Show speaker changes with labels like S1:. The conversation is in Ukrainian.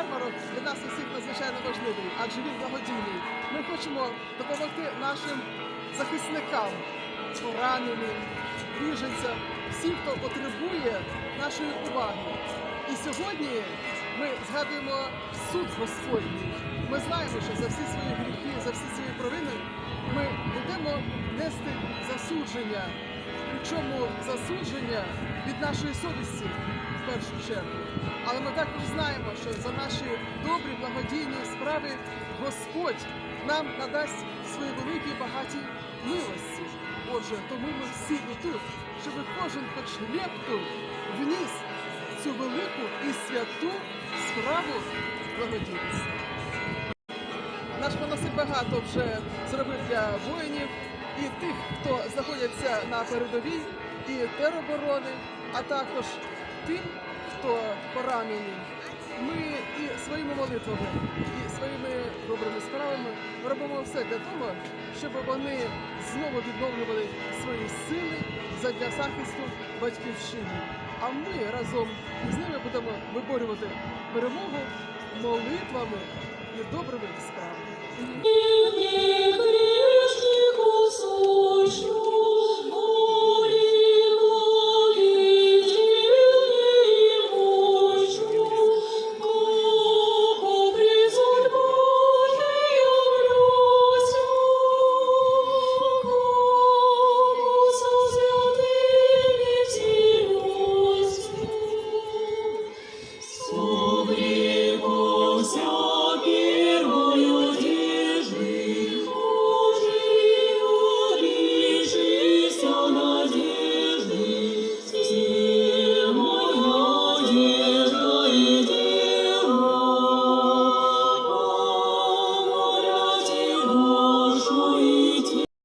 S1: ярмарок для нас усіх надзвичайно важливий, адже він благодійний. Ми хочемо допомогти нашим захисникам, пораненим, біженцям, всім, хто потребує нашої уваги. І сьогодні ми згадуємо суд Господній. Ми знаємо, що за всі свої гріхи, за всі свої провини ми будемо нести засудження. Причому засудження від нашої совісті першу чергу. Але ми також знаємо, що за наші добрі благодійні справи Господь нам надасть свої великі багаті милості. Отже, тому ми всі і тут, щоб кожен хоч лепту вніс цю велику і святу справу благодійності. Наш монастир багато вже зробив для воїнів і тих, хто знаходяться на передовій, і тероборони, а також тим, хто поранений. Ми і своїми молитвами, і своїми добрими справами робимо все для того, щоб вони знову відновлювали свої сили задля захисту батьківщини. А ми разом із ними будемо виборювати перемогу молитвами і добрими справами.